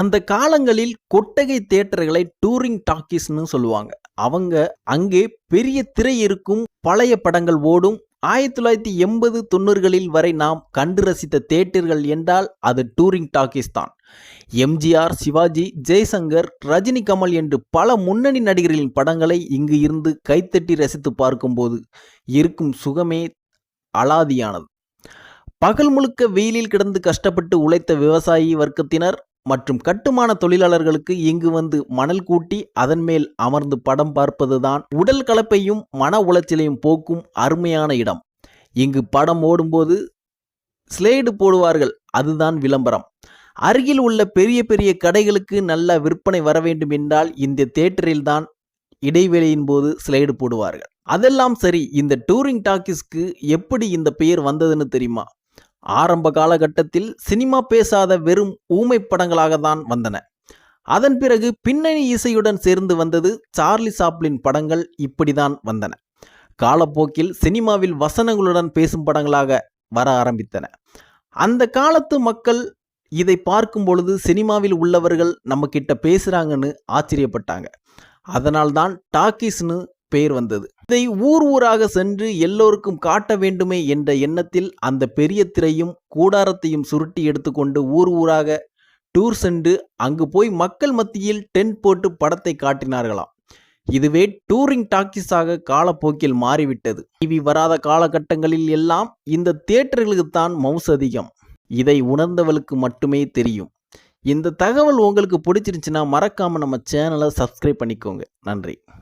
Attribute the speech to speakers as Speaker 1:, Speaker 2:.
Speaker 1: அந்த காலங்களில் கொட்டகை தியேட்டர்களை டூரிங் டாக்கீஸ்னு சொல்லுவாங்க. அவங்க அங்கே பெரிய திரை இருக்கும் பழைய படங்கள் ஓடும். ஆயிரத்தி தொள்ளாயிரத்தி எண்பது தொண்ணூறுகளில் வரை நாம் கண்டு ரசித்த தியேட்டர்கள் என்றால் அது டூரிங் டாக்கீஸ் தான். எம்ஜிஆர் சிவாஜி ஜெய்சங்கர் ரஜினி கமல் என்று பல முன்னணி நடிகர்களின் படங்களை இங்கு இருந்து கைத்தட்டி ரசித்து பார்க்கும்போது இருக்கும் சுகமே அலாதியானது. பகல் முழுக்க வெயிலில் கிடந்து கஷ்டப்பட்டு உழைத்த விவசாயி வர்க்கத்தினர் மற்றும் கட்டுமான தொழிலாளர்களுக்கு இங்கு வந்து மணல் கூட்டி அதன் மேல் அமர்ந்து படம் பார்ப்பதுதான் உடல் கலப்பையும் மன உளைச்சலையும் போக்கும் அருமையான இடம். இங்கு படம் ஓடும்போது ஸ்லேடு போடுவார்கள் அதுதான் விளம்பரம். அருகில் உள்ள பெரிய பெரிய கடைகளுக்கு நல்ல விற்பனை வர வேண்டும் என்றால் இந்த தேட்டரில்தான் இடைவேளையின் போது ஸ்லைடு போடுவார்கள். அதெல்லாம் சரி இந்த டூரிங் டாக்கிஸ்க்கு எப்படி இந்த பெயர் வந்ததுன்னு தெரியுமா? ஆரம்ப காலகட்டத்தில் சினிமா பேசாத வெறும் ஊமை படங்களாக தான் வந்தன. அதன் பிறகு பின்னணி இசையுடன் சேர்ந்து வந்தது சார்லி சாப்ளின் படங்கள் இப்படிதான் வந்தன. காலப்போக்கில் சினிமாவில் வசனங்களுடன் பேசும் படங்களாக வர ஆரம்பித்தன. அந்த காலத்து மக்கள் இதை பார்க்கும் பொழுது சினிமாவில் உள்ளவர்கள் நம்ம கிட்ட பேசுறாங்கன்னு ஆச்சரியப்பட்டாங்க. அதனால்தான் டாக்கீஸ்னு பெயர் வந்தது. இதை ஊர் ஊராக சென்று எல்லோருக்கும் காட்ட வேண்டுமே என்ற எண்ணத்தில் அந்த பெரிய திரையும் கூடாரத்தையும் சுருட்டி எடுத்துக்கொண்டு ஊர் ஊராக டூர் சென்று அங்கு போய் மக்கள் மத்தியில் டென்ட் போட்டு படத்தை காட்டினார்களாம். இதுவே டூரிங் டாக்கிஸாக காலப்போக்கில் மாறிவிட்டது. டிவி வராத காலகட்டங்களில் எல்லாம் இந்த தியேட்டர்களுக்குத்தான் மவுஸ் அதிகம். இதை உணர்ந்தவளுக்கு மட்டுமே தெரியும். இந்த தகவல் உங்களுக்கு பிடிச்சிருந்துச்சுன்னா மறக்காம நம்ம சேனலை சப்ஸ்கிரைப் பண்ணிக்கோங்க. நன்றி.